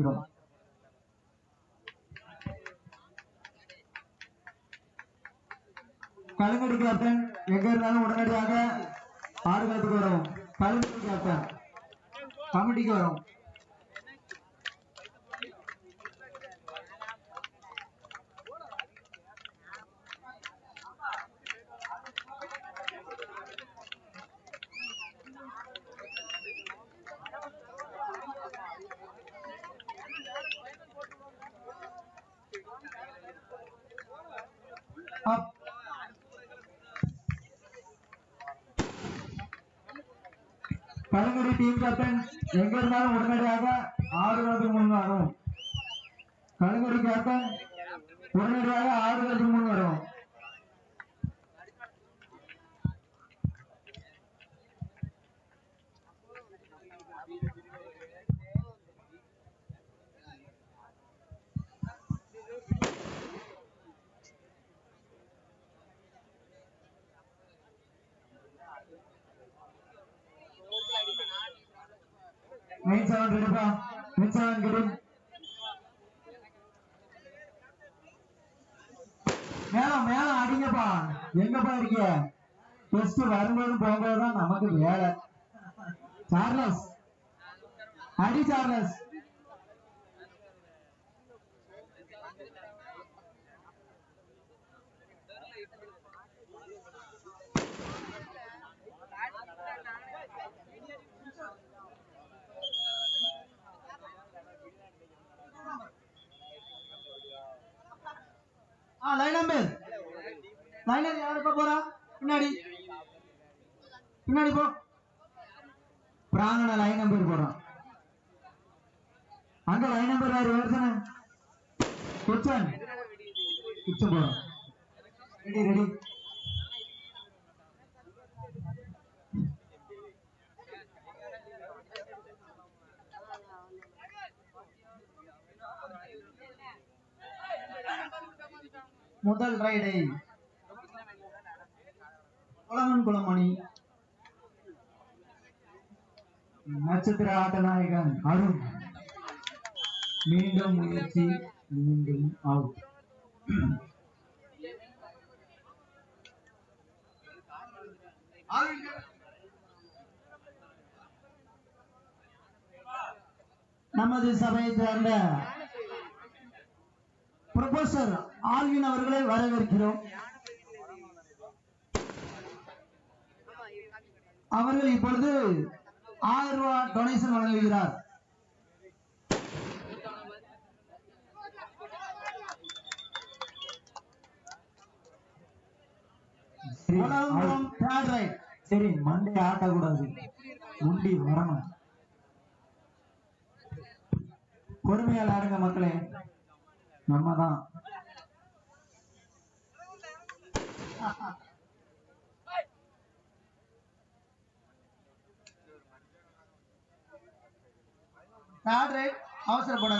வரவேற்கிறோம் கலைஞர் கேப்டன் எங்க இருந்தாலும் உடனடியாக ஆடுகளத்துக்கு வரும். கலைஞர் கேப்டன் கமிட்டிக்கு வரும். கலைஞரி டீம் கேப்டன் எங்க இருந்தாலும் உடனடியாக ஆடுகளத்துக்கு முன் வரும் கலைஞரி கேப்டன் உடனடியாக ஆடுகளத்துக்கு முன் வரும் நைன் செவன் ரெடிப்பா நைன் செவன் கிடும் மேலம் மேலம் அடிங்கப்பா. எங்கப்பா இருக்கீங்க டெஸ்ட் வரும்போது போகும்போதுதான் நமக்கு வேலை. சார்லஸ். அடி சார்லஸ். ஆ லைன் நம்பர் லைனர் யார் இப்ப போறா? பின்னாடி. பின்னாடி போ. பிராணன லைன் நம்பர் போறான் அங்க லைன் நம்பர் யாரு? வருஷன குச்சன். குச்சன் போறான் ரெடி ரெடி. முதல் ரைடை. குளமன் குளமணி நட்சத்திர ஆட்ட நாயகன் அருண். மீண்டும் முயற்சி மீண்டும் அவுட் நமது சபையை சேர்ந்த ப்ரொஃபசர் ஆல்வின் அவர்களை வரவேற்கிறோம். அவர்கள் இப்பொழுது ஆயிரம் ரூபாய் டொனேஷன் வழங்குகிறார். சரி மண்டே ஆட்டக்கூடாது. முண்டி வரணும். பொறுமையால் ஆடுங்க மக்களே. நம்ம தான்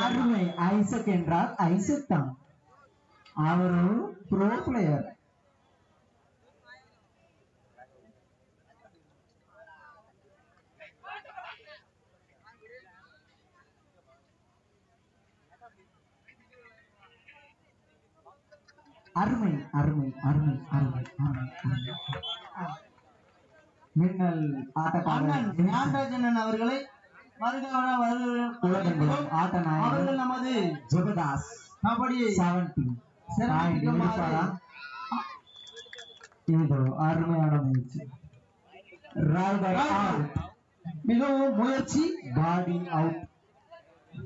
அருமை. ஐசக் என்றால் ஐசக் தான். அவர் ப்ரோ பிளேயர் அருமை அருமை அருமை அருமை. மின்னல் ஆட்டக்காரர் ஞானராஜன் அவர்களை வருகிறவன வருகிறோம் ஆட்ட அவர்கள் நமது ஜெபதாஸ் கபடி செவன்டி இது அருமையான முயற்சி மிகவும் முயற்சி. Body out.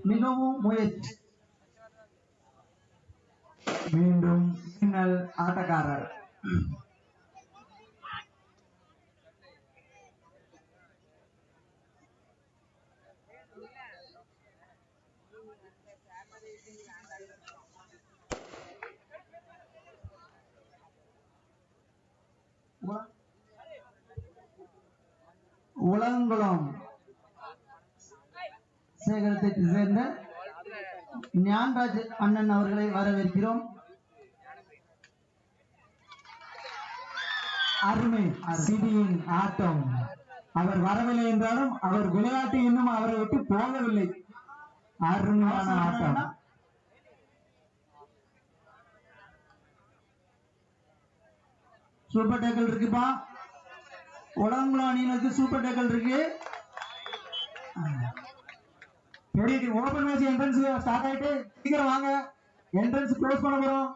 மிகவும் முயற்சி. மீண்டும் மின்னல் ஆட்டக்காரர். உலங்குளம் சேகரத்தை சேர்ந்த ஞான்ராஜ் அண்ணன் அவர்களை வரவேற்கிறோம். அருமை சிடியின் ஆட்டம். அவர் வரவில்லை என்றாலும் அவர் விளையாட்டு இன்னும் அவரை விட்டு போகவில்லை. அருமையான ஆட்டம். சூப்பர் டேக்கல் இருக்குப்பா. உலகங்குளம் அணியினருக்கு சூப்பர் டேக்கல் இருக்கு. பெரிய ஓபன் மேட்ச் என்ட்ரன்ஸ் ஸ்டார்ட் ஆயிட்டு சீக்கிரம் வாங்க. என்ட்ரன்ஸ் க்ளோஸ் பண்ண போறோம்.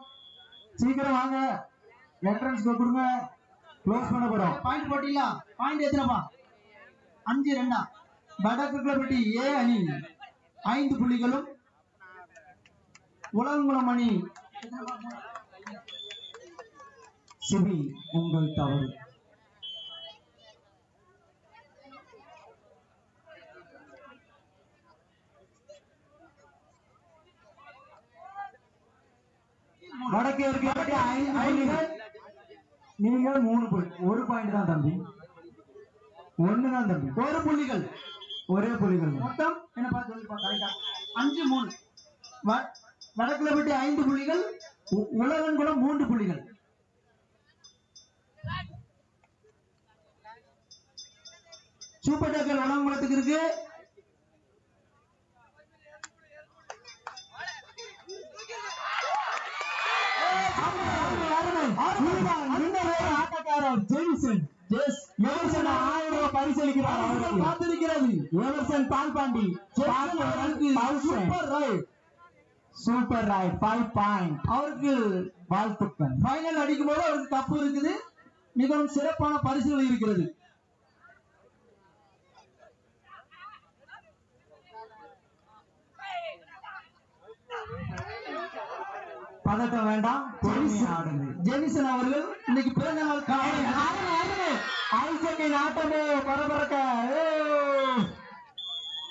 சீக்கிரம் வாங்க. என்ட்ரன்ஸ் கொடுங்க. க்ளோஸ் பண்ண போறோம். பாயிண்ட் போட்டீங்களா? பாயிண்ட் எத்தனைப்பா? அஞ்சு ரெண்டா? வடக்குப்பட்டி ஏ அணி. ஐந்து புள்ளிகளும் உலகங்குளம் அணி. சிபி உங்கள் தவறு. வடக்கே இருக்கப்பட்ட ஐந்து நீங்க மூணு புள்ளி ஒரு பாயிண்ட் தான் தம்பி. ஒண்ணு தான் தம்பி. ஒரு புள்ளிகள். ஒரே புள்ளிகள். மொத்தம் என்னப்பா சொல்லுப்பா கரெக்டா அஞ்சு மூணு. வ- வடக்குலப்பட்டி ஐந்து புள்ளிகள் உ- உலகங்குளம் மூன்று புள்ளிகள். சூப்பர் டேக்கர் உலகங்குளத்துக்கு இருக்கு ஆட்டக்காரர் ஜெய்சன் எவர்சன் ஆயிரம் ரூபாய் பரிசளிக்கிறார் அவருக்கு. காத்திருக்கிறது Everson Palpandi super right super right five point அவருக்கு வாழ்த்துக்கள். ஃபைனல் அடிக்கும் போது அவருக்கு கப்பு இருக்குது. மிகவும் சிறப்பான பரிசுகள் இருக்கிறது. பதட்டம் வேண்டாம். ஜெனிசன். அவர்கள் இன்னைக்கு பிறந்த நாள் ஆட்டமே பரபரக்க.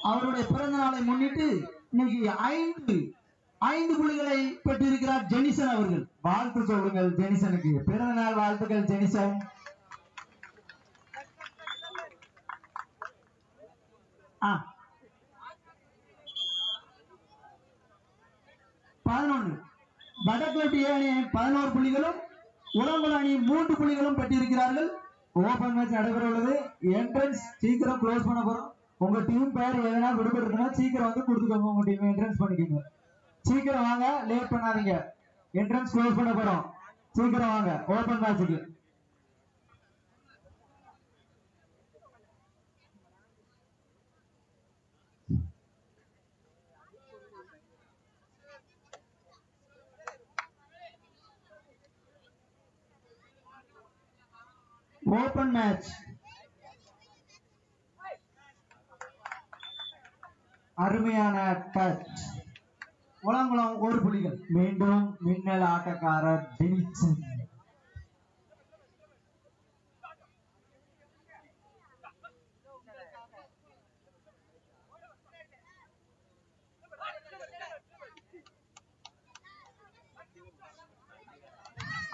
அவருடைய பிறந்த நாளை முன்னிட்டு இன்னைக்கு ஐந்து ஐந்து புள்ளிகளை பெற்றிருக்கிறார் ஜெனிசன் அவர்கள். வாழ்த்து சொல்லுங்கள் ஜெனிசனுக்கு. பிறந்த நாள் வாழ்த்துக்கள் ஜெனிசன். பதினொன்று. வடகிழக்கு அணி பதினோரு புள்ளிகளும் உலம்பல் அணி மூன்று புள்ளிகளும் பெற்றிருக்கிறார்கள். ஓபன் மேட்ச் நடைபெற உள்ளது என்ட்ரன்ஸ் சீக்கிரம் க்ளோஸ் பண்ண போறோம். உங்க டீம் பேர் எதனா விடுபட்டுருக்குன்னா சீக்கிரம் வந்து கொடுத்துக்கோங்க. உங்க டீம் என்ட்ரன்ஸ் பண்ணிக்கோங்க. சீக்கிரம் வாங்க. லேட் பண்ணாதீங்க. என்ட்ரன்ஸ் க்ளோஸ் பண்ண போறோம். சீக்கிரம் வாங்க. ஓபன் மேட்சுக்கு ஓபன் மேட்ச் அருமையான டச் உலங்குளம் ஒரு புலிகள். மீண்டும் மின்னல் ஆட்டக்காரர் ஜெனிசன்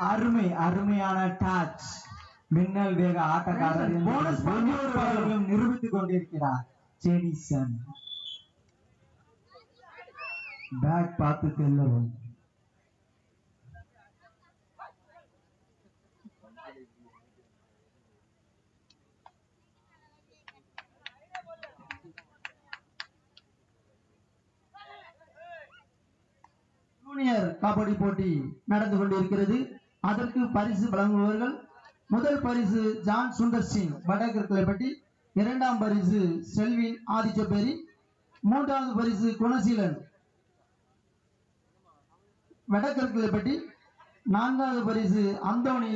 அருமை அருமையான டச். மின்னல் வேக ஆட்டக்காரர் என்று Bonus point. ஒவ்வொரு பாடலும் நிரூபித்துக் கொண்டிருக்கிறார். ஜெனிசன். பேக் பார்த்து செல்லவும். ஜூனியர் கபடி போட்டி நடந்து கொண்டிருக்கிறது. அதற்கு பரிசு வழங்குபவர்கள் முதல் பரிசு ஜான் சுந்தர் சிங் வடகிழக்கிளப்பட்டி இரண்டாம் பரிசு செல்வின் ஆதிச்சபேரி மூன்றாவது பரிசு குணசீலன் வடகிழக்கிளப்பட்டி நான்காவது பரிசு அந்தோணி.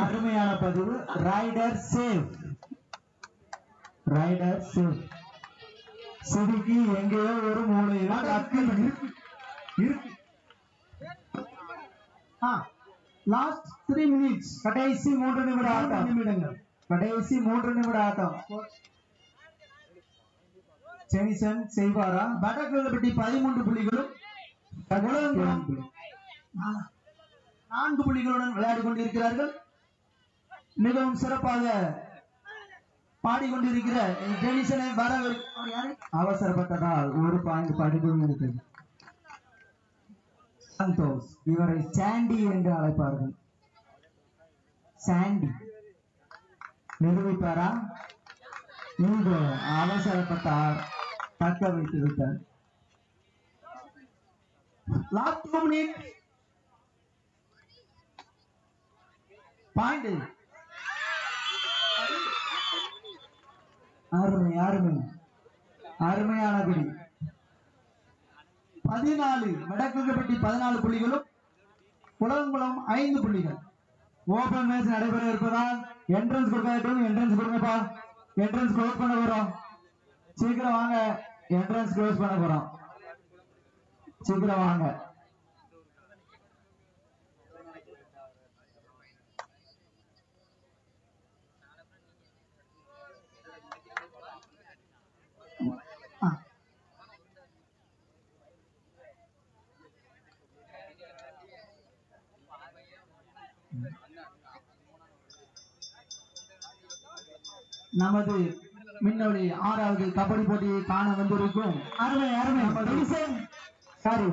அருமையான பதிவு. ரைடர் சேவ் ரைடர் சேவ் சிறுக்கி எங்கேயோ ஒரு மூலையில இருக்கு. லாஸ்ட் த்ரீ மினிட்ஸ் கடைசி மூன்று நிமிட ஆட்டம் நிமிடங்கள். கடைசி மூன்று நிமிட ஆட்டம். ஜெனிசன் செய்வாரா? வடகிழப்பட்டி பதிமூன்று புள்ளிகளும் நான்கு புள்ளிகளுடன் விளையாடி கொண்டிருக்கிறார்கள். மிகவும் சிறப்பாக பாடிக்கொண்டிருக்கிற ஜெனிசனை வர அவசரப்பட்டதால் ஒரு பாயிண்ட் இருக்குது சந்தோஷ். இவரை சாண்டி என்று அழைப்பார்கள். சாண்டி நிரூபிப்பாரா? இங்கு அவசரப்பட்டார். தக்க வைத்து விட்டார். பாண்டு அருமை அருமை. அருமையான குடி. பதினாலு வடக்குப்பட்டி பதினாலு புள்ளிகளும் குளங்குளம் ஐந்து புள்ளிகள். ஓபன் மேட்ச் நடைபெற இருப்பதால் என்ட்ரன்ஸ் கொடுக்காட்டும் என்ட்ரன்ஸ் கொடுங்கப்பா. என்ட்ரன்ஸ் க்ளோஸ் பண்ண போறோம். சீக்கிரம் வாங்க. என்ட்ரன்ஸ் க்ளோஸ் பண்ண போறோம். சீக்கிரம் வாங்க. ஆ. நமது மின்னொலி ஆறாவது கபடி போட்டியை காண வந்திருக்கும். அருமை அருமை. சாரி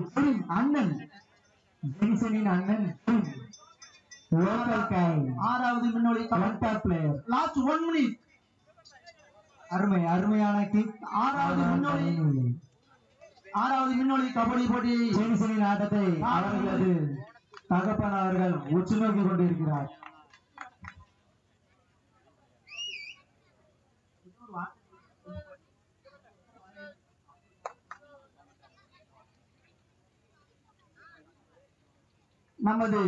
அண்ணன். ஜெனிசனின் அண்ணன் லோக்கல் காய் ஆறாவது மின்னொலி collector player last one minute அருமை அருமையான கிக் ஆறாவது முன்னோடி. ஆறாவது மின்னொலி கபடி போட்டியை ஜெனிசனின் ஆட்டத்தை அவர்களது தகப்பன் அவர்கள் உற்று நோக்கி கொண்டிருக்கிறார். நமது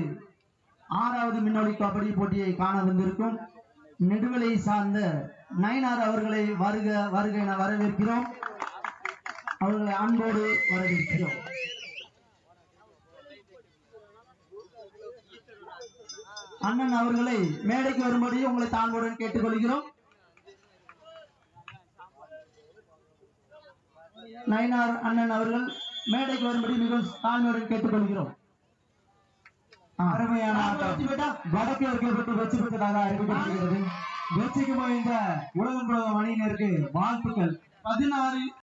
ஆறாவது மின்னொலி கபடி போட்டியை காண வந்திருக்கும் நெடுவலை சார்ந்த நயனார் அவர்களை வருக வருக என வரவேற்கிறோம். அவர்களை அன்போடு வரவேற்கிறோம். அண்ணன் அவர்களை மேடைக்கு வரும்படி உங்களை தாழ்வுடன் கேட்டுக்கொள்கிறோம். நயனார் அண்ணன் அவர்கள் மேடைக்கு வரும்படி மிகவும் தாழ்மையுடன் கேட்டுக்கொள்கிறோம். அருமையான வடக்கு இருக்கப்பட்டு வெற்றி பெற்றதாக அறிவிக்கப்படுகிறது வெற்றிக்கு போய் இந்த உலகம் புலகம் அணியினருக்கு வாழ்த்துக்கள். பதினாறு